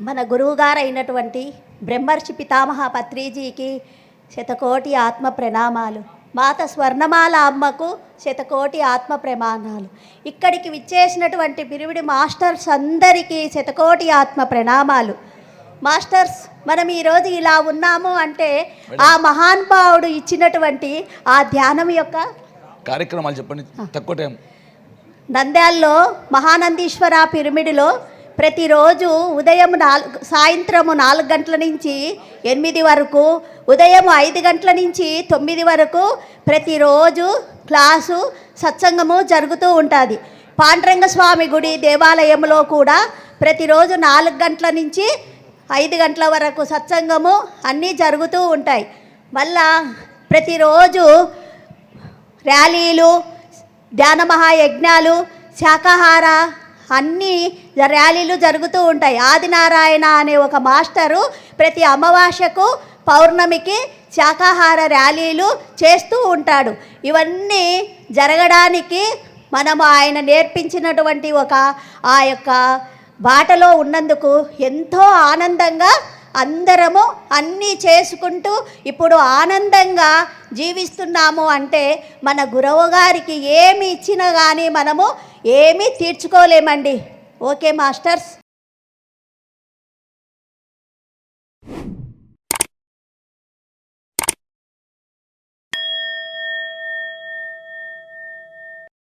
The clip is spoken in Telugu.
మన గురువుగారు అయినటువంటి బ్రహ్మర్షి పితామహ పత్రిజీకి శతకోటి ఆత్మ ప్రణామాలు. మాత స్వర్ణమాల అమ్మకు శతకోటి ఆత్మ ప్రమాణాలు ఇక్కడికి విచ్చేసినటువంటి పిరివిడి మాస్టర్స్ అందరికీ శతకోటి ఆత్మ ప్రణామాలు. మాస్టర్స్ మనం ఈరోజు ఇలా ఉన్నాము అంటే ఆ మహానుభావుడు ఇచ్చినటువంటి ఆ ధ్యానం యొక్క కార్యక్రమాలు చెప్పండి. తక్కువ టైం. నంద్యాల్లో మహానందీశ్వర పిరమిడ్లో ప్రతిరోజు ఉదయం నాలుగు సాయంత్రము నాలుగు గంటల నుంచి ఎనిమిది వరకు ఉదయం ఐదు గంటల నుంచి తొమ్మిది వరకు ప్రతిరోజు క్లాసు సత్సంగము జరుగుతూ ఉంటుంది. పాండరంగ స్వామి గుడి దేవాలయంలో కూడా ప్రతిరోజు నాలుగు గంటల నుంచి ఐదు గంటల వరకు సత్సంగము అన్నీ జరుగుతూ ఉంటాయి. మళ్ళా ప్రతిరోజు ర్యాలీలు ధ్యాన మహాయజ్ఞాలు శాకాహార అన్ని ర్యాలీలు జరుగుతూ ఉంటాయి. ఆదినారాయణ అనే ఒక మాస్టరు ప్రతి అమావాస్యకు పౌర్ణమికి శాకాహార ర్యాలీలు చేస్తూ ఉంటాడు. ఇవన్నీ జరగడానికి మనము ఆయన నేర్పించినటువంటి ఒక ఆ యొక్క బాటలో ఉన్నందుకు ఎంతో ఆనందంగా అందరము అన్నీ చేసుకుంటూ ఇప్పుడు ఆనందంగా జీవిస్తున్నాము అంటే మన గురువు గారికి ఏమి ఇచ్చినా కానీ మనము ఏమీ తీర్చుకోలేమండి. Okay masters?